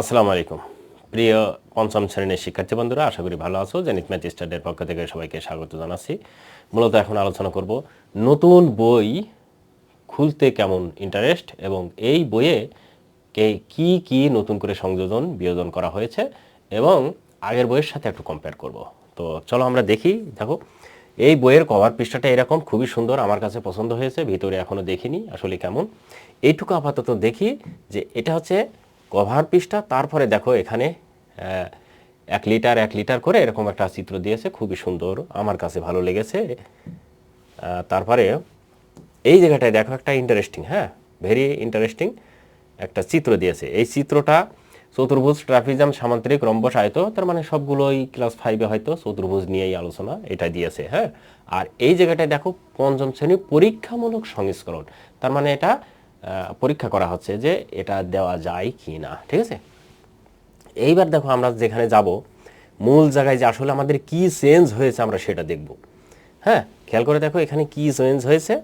আসসালামু আলাইকুম। প্রিয় পঞ্চম শ্রেণির শিক্ষার্থী বন্ধুরা, আশা করি ভালো আছো। জেনিত ম্যাথ স্টাডের পক্ষ থেকে সবাইকে স্বাগত জানাচ্ছি। মূলত এখন আলোচনা করব নতুন বই খুলতে কেমন ইন্টারেস্ট এবং এই বইয়ে কে কি কি নতুন করে সংযোজন, বিয়োজন করা হয়েছে এবং আগের বইয়ের সাথে একটু কম্পেয়ার করব। তো চলো আমরা দেখি, দেখো, এই বইয়ের কভার পৃষ্ঠাটা এরকম, খুবই সুন্দর, আমার কাছে পছন্দ হয়েছে, ভিতরে এখনও দেখিনি, আসলে কেমন। এইটুকু আপাতত দেখি যে এটা হচ্ছে কভার পৃষ্ঠা, তারপরে দেখো এখানে এক লিটার এক লিটার করে এরকম একটা চিত্র দিয়েছে, খুবই সুন্দর, আমার কাছে ভালো লেগেছে। তারপরে এই জায়গাটায় দেখো একটা ইন্টারেস্টিং হ্যাঁ ভেরি ইন্টারেস্টিং একটা চিত্র দিয়েছে। এই চিত্রটা চতুর্ভুজ ট্রাফিজাম সামান্তরিক রম্বস আয়ত, তার মানে সবগুলোই ক্লাস ফাইভে হয়তো চতুর্ভুজ নিয়েই আলোচনা, এটা দিয়েছে হ্যাঁ। আর এই জায়গাটায় দেখো পঞ্চম শ্রেণি পরীক্ষামূলক সংস্করণ, তার মানে এটা পরীক্ষা করা হচ্ছে যে এটা দেওয়া যায় কি না ঠিক আছে? এইবার দেখো আমরা যেখানে যাব, মূল জায়গায় যে আসলে আমাদের কি চেঞ্জ হয়েছে আমরা সেটা দেখব। হ্যাঁ খেয়াল করে দেখো এখানে কি চেঞ্জ হয়েছে।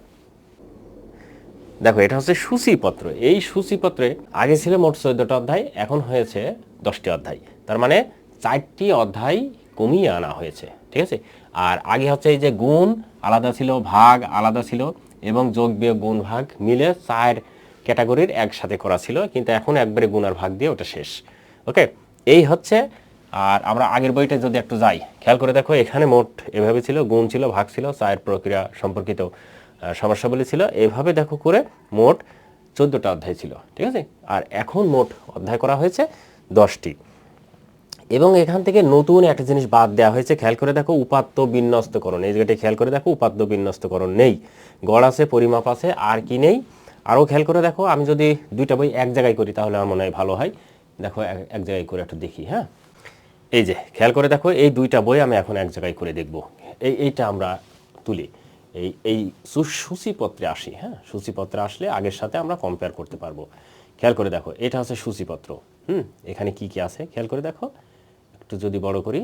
দেখো এটা হচ্ছে সূচিপত্র। এই সূচিপত্রে আগে ছিল মোট চোদ্দটা অধ্যায়, এখন হয়েছে দশটি অধ্যায়। তার মানে চারটি অধ্যায় কমিয়ে আনা হয়েছে, ঠিক আছে? আর আগে হচ্ছে এই যে গুণ, আলাদা ছিল ভাগ, আলাদা ছিল এবং যোগ বিয়োগ গুণ ভাগ মিলে চার ক্যাটাগরির একসাথে করা ছিল, কিন্তু এখন একবারে গুণ আর ভাগ দিয়ে ওটা শেষ। ওকে? এই হচ্ছে, আর আমরা আগের বইটা যদি একটু যাই, খেয়াল করে দেখো, এখানে মোট এভাবে ছিল, গুণ ছিল, ভাগ ছিল চায়ের প্রক্রিয়া সম্পর্কিত সমস্যাবলী ছিল। এইভাবে দেখো করে মোট চোদ্দোটা অধ্যায় ছিল, ঠিক আছে? আর এখন মোট অধ্যায় করা হয়েছে দশটি। এবং এখান থেকে নতুন একটা জিনিস বাদ দেওয়া হয়েছে। খেয়াল করে দেখো, উপাত্ত বিন্যস্তকরণ। এই জায়গাটা খেয়াল করে দেখো, উপাত্ত বিন্যস্তকরণ নেই। গড় আছে, পরিমাপ আছে, আর কি নেই। আরও খেয়াল করে দেখো, আমি যদি দুইটা বই এক জায়গায় করি তাহলে আমার মনে হয় ভালো হয়। দেখো, এক- জায়গায় করে একটু দেখি হ্যাঁ? এই যে, খেয়াল করে দেখো, এই দুইটা বই আমি এখন এক জায়গায় করে দেখব। এই, এইটা আমরা তুলি। এই এই সূচিপত্রে আসি হ্যাঁ? সূচিপত্রে আসলে আগের সাথে আমরা কম্পেয়ার করতে পারব। খেয়াল করে দেখো, এটা হচ্ছে সূচিপত্র। হুম? এখানে কি কি আছে? খেয়াল করে দেখো। একটু যদি বড় করি,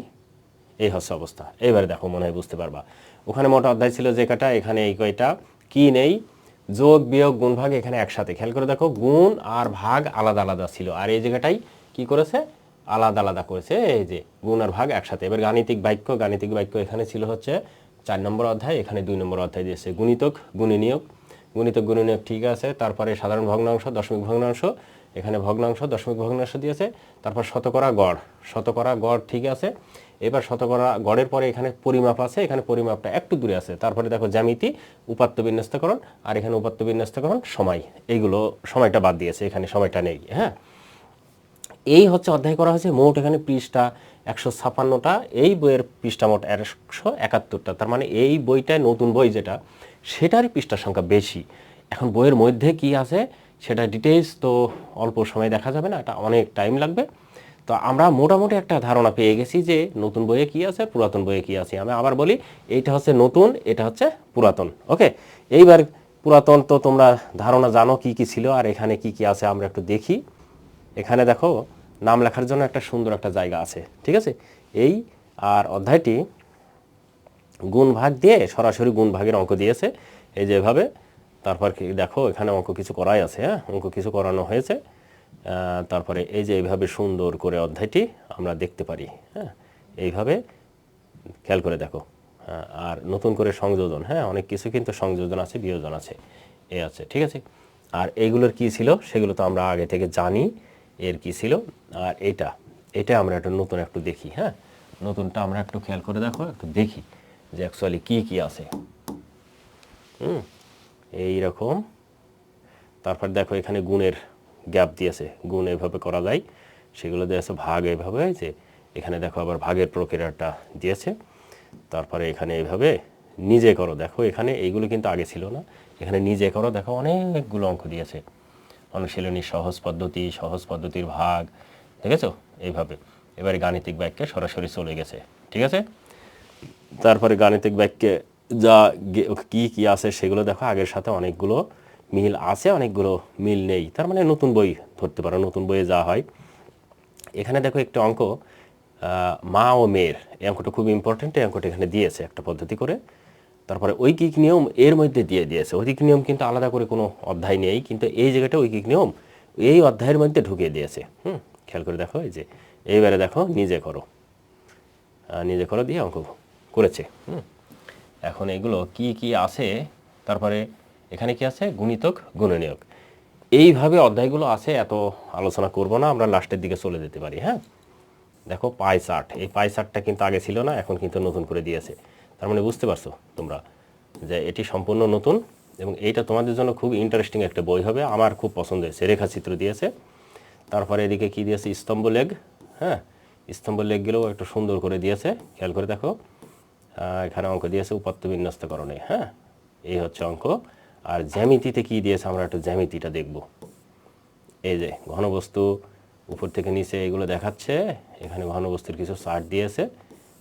এই হচ্ছে অবস্থা। এবারে দেখো, মনে হয় বুঝতে পারবা। ওখানে মোটা অধ্যায় ছিল যে কটা এখানে এই কয়টা? কি নেই? যোগ, বিয়োগ, গুণ, ভাগ এখানে একসাথে। খেয়াল করে দেখো, গুণ আর ভাগ আলাদা আলাদা ছিল। আর এই জায়গাটাই কি করেছে? আলাদা আলাদা করেছে। এই যে গুণ আর ভাগ একসাথে। এবার গাণিতিক বাক্য গাণিতিক বাক্য এখানে ছিল হচ্ছে চার নম্বর অধ্যায়। এখানে দুই নম্বর অধ্যায় দিয়েছে গুণিতক, গুণিনিয়োগ। গুণিতক, গুণিনিয়োগ ঠিক আছে। তারপরে সাধারণ ভগ্নাংশ, দশমিক ভগ্নাংশ। এখানে ভগ্নাংশ, দশমিক ভগ্নাংশ দিয়েছে, তারপর শতকরা গড় শতকরা গড় ঠিক আছে। এবার শতকরা গড়ের পরে এখানে পরিমাপ আছে, এখানে পরিমাপটা একটু দূরে আছে। তারপরে দেখো জ্যামিতি, উপাত্ত বিন্যস্তকরণ আর এখানে উপাত্ত বিন্যস্তকরণ সময়। এইগুলো সময়টা বাদ দিয়েছে, এখানে সময়টা নেই হ্যাঁ? এই হচ্ছে অধ্যায় করা হয়েছে মোট এখানে পৃষ্ঠা একশো ছাপান্নটা এই বইয়ের পৃষ্ঠা মোট একশো একাত্তরটা। তার মানে এই বইটায় নতুন বই যেটা, সেটারই পৃষ্ঠার সংখ্যা বেশি। এখন বইয়ের মধ্যে কি আছে? সেটা ডিটেলস তো অল্প সময় দেখা যাবে না, এটা অনেক টাইম লাগবে। তো আমরা মোটামুটি একটা ধারণা পেয়ে গেছি যে নতুন বইয়ে কি আছে, পুরাতন বইয়ে কি আছে। আমি আবার বলি, এইটা হচ্ছে নতুন, এটা হচ্ছে পুরাতন ওকে এইবার পুরাতন তো তোমরা ধারণা জানো কি কি ছিল আর এখানে কি কি আছে, আমরা একটু দেখি। এখানে দেখো, নাম লেখার জন্য একটা সুন্দর একটা জায়গা আছে, ঠিক আছে? এই আর অধ্যায়টি গুণ ভাগ দিয়ে সরাসরি গুণ ভাগের অঙ্ক দিয়েছে। এই যেভাবে তারপর কি, দেখো, এখানে অঙ্ক কিছু করাই আছে হ্যাঁ? অঙ্ক কিছু করানো হয়েছে। তারপরে এই যে এইভাবে সুন্দর করে অধ্যায়টি আমরা দেখতে পারি হ্যাঁ? এইভাবে খেয়াল করে দেখো। আর নতুন করে সংযোজন হ্যাঁ? অনেক কিছু কিন্তু সংযোজন আছে, বিয়োজন আছে, এ আছে, ঠিক আছে? আর এইগুলোর কি ছিল, সেগুলো তো আমরা আগে থেকে জানি, এর কি ছিল। আর এটা এটা আমরা একটু নতুন একটু দেখি হ্যাঁ? নতুনটা আমরা একটু খেয়াল করে দেখো, একটু দেখি যে অ্যাকচুয়ালি কি কি আছে। হুম? এইরকম। তারপর দেখো এখানে গুণের গ্যাপ দিয়েছে। গুণ এভাবে করা যায়। সেগুলো দিয়েছে ভাগ এভাবে যে এখানে দেখো আবার ভাগের প্রক্রিয়াটা দিয়েছে। তারপরে এখানে এইভাবে নিজে করো। দেখো এখানে এইগুলো কিন্তু আগে ছিল না। এখানে নিজে করো। দেখো অনেকগুলো অঙ্ক দিয়েছে। অনুশীলনী সহজ পদ্ধতি, সহজ পদ্ধতির ভাগ, দেখেছ? এইভাবে। এবারে গাণিতিক বাক্যে সরাসরি চলে গেছে। ঠিক আছে? তারপরে গাণিতিক বাক্যে যা কি কি আছে সেগুলো দেখো, আগের সাথে অনেকগুলো মিল আছে, অনেকগুলো মিল নেই। তার মানে নতুন বই ধরতে পারো, নতুন বইয়ে যা হয়। এখানে দেখো একটা অঙ্ক মা ও মেয়ের। এই অঙ্কটা খুব ইম্পর্টেন্ট এই অঙ্কটা এখানে দিয়েছে একটা পদ্ধতি করে। তারপরে ঐকিক নিয়ম এর মধ্যে দিয়ে দিয়েছে। ঐকিক নিয়ম কিন্তু আলাদা করে কোনো অধ্যায় নেই, কিন্তু এই জায়গাটা ঐকিক নিয়ম এই অধ্যায়ের মধ্যে ঢুকিয়ে দিয়েছে। হুম, খেয়াল করে দেখো, এই যে, এইবারে দেখো, নিজে করো। নিজে করো দিয়ে অঙ্ক করেছে। হুম। এখন এগুলো কি কি আছে? তারপরে এখানে কি আছে? গুণিতক, গুণনীয়ক। এইভাবে অধ্যায়গুলো আছে, এত আলোচনা করব না, আমরা লাস্টের দিকে চলে যেতে পারি হ্যাঁ? দেখো, পাই চার্ট এই পাই চার্টটা কিন্তু আগে ছিল না, এখন কিন্তু নতুন করে দিয়েছে। তার মানে বুঝতে পারছ তোমরা যে এটি সম্পূর্ণ নতুন এবং এইটা তোমাদের জন্য খুব ইন্টারেস্টিং একটা বই হবে। আমার খুব পছন্দ হয়েছে, রেখাচিত্র দিয়েছে। তারপরে এদিকে কি দিয়েছে? স্তম্ভ লেগ হ্যাঁ? স্তম্ভ লেগগুলোও একটু সুন্দর করে দিয়েছে। খেয়াল করে দেখো। এখানে অঙ্ক দিয়েছে উপাত্ত বিন্যস্তকরণে হ্যাঁ? এই হচ্ছে অঙ্ক। আর জ্যামিতিতে কি দিয়েছে, আমরা একটু জ্যামিতিটা দেখব। এই যে, ঘনবস্তু উপর থেকে নিচে এগুলো দেখাচ্ছে, এখানে ঘনবস্তুর কিছু চার্ট দিয়েছে।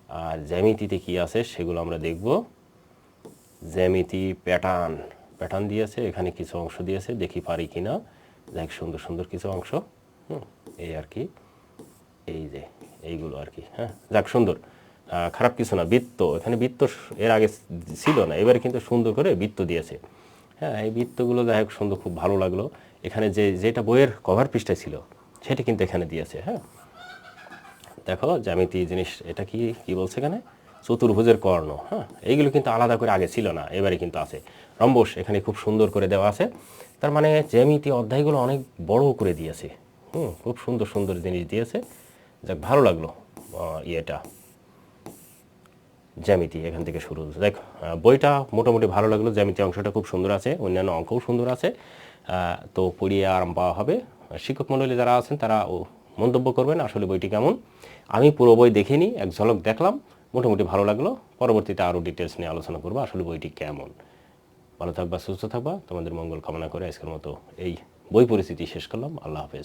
আর জ্যামিতিতে কি আছে, সেগুলো আমরা দেখব। জ্যামিতি প্যাটার্ন প্যাটার্ন দিয়েছে, এখানে কিছু অংশ দিয়েছে, দেখি পারি কি না দেখ সুন্দর সুন্দর কিছু অংশ, হুম, এই আর কি, এই যে, এইগুলো আর কি হ্যাঁ? যাক, সুন্দর। খারাপ কিছু না, বৃত্ত। এখানে বৃত্ত এর আগে ছিল না, এবারে কিন্তু সুন্দর করে বৃত্ত দিয়েছে। হ্যাঁ এই বৃত্তগুলো যাই হোক সুন্দর, খুব ভালো লাগল। এখানে যে, যেটা বইয়ের কভার পৃষ্ঠায় ছিল, সেটা কিন্তু এখানে দিয়েছে হ্যাঁ। দেখো, জ্যামিতি জিনিস, এটা কি কি বলছে এখানে? চতুর্ভুজের কর্ণ হ্যাঁ। এইগুলো কিন্তু আলাদা করে আগে ছিল না, এবারে কিন্তু আছে। রম্বস এখানে খুব সুন্দর করে দেওয়া আছে। তার মানে জ্যামিতি অধ্যায়গুলো অনেক বড় করে দিয়েছে। হুম, খুব সুন্দর সুন্দর জিনিস দিয়েছে। যাক, ভালো লাগল ইয়েটা। জ্যামিতি এখান থেকে শুরু। দেখ বইটা মোটামুটি ভালো লাগল, জ্যামিতি অংশটা খুব সুন্দর আছে, অন্যান্য অঙ্কও সুন্দর আছে। তো পড়িয়ে আরাম পাওয়া হবে। শিক্ষক মণ্ডলী যারা আছেন, তারা ও মন্তব্য করবেন আসলে বইটি কেমন। আমি পুরো বই দেখিনি, এক ঝলক দেখলাম, মোটামুটি ভালো লাগল। পরবর্তীতে আরও ডিটেলস নিয়ে আলোচনা করব, আসলে বইটি কেমন। ভালো থাকবা, সুস্থ থাকবা। তোমাদের মঙ্গল কামনা করে আজকের মতো এই বই পরিস্থিতি শেষ করলাম। আল্লাহ হাফেজ।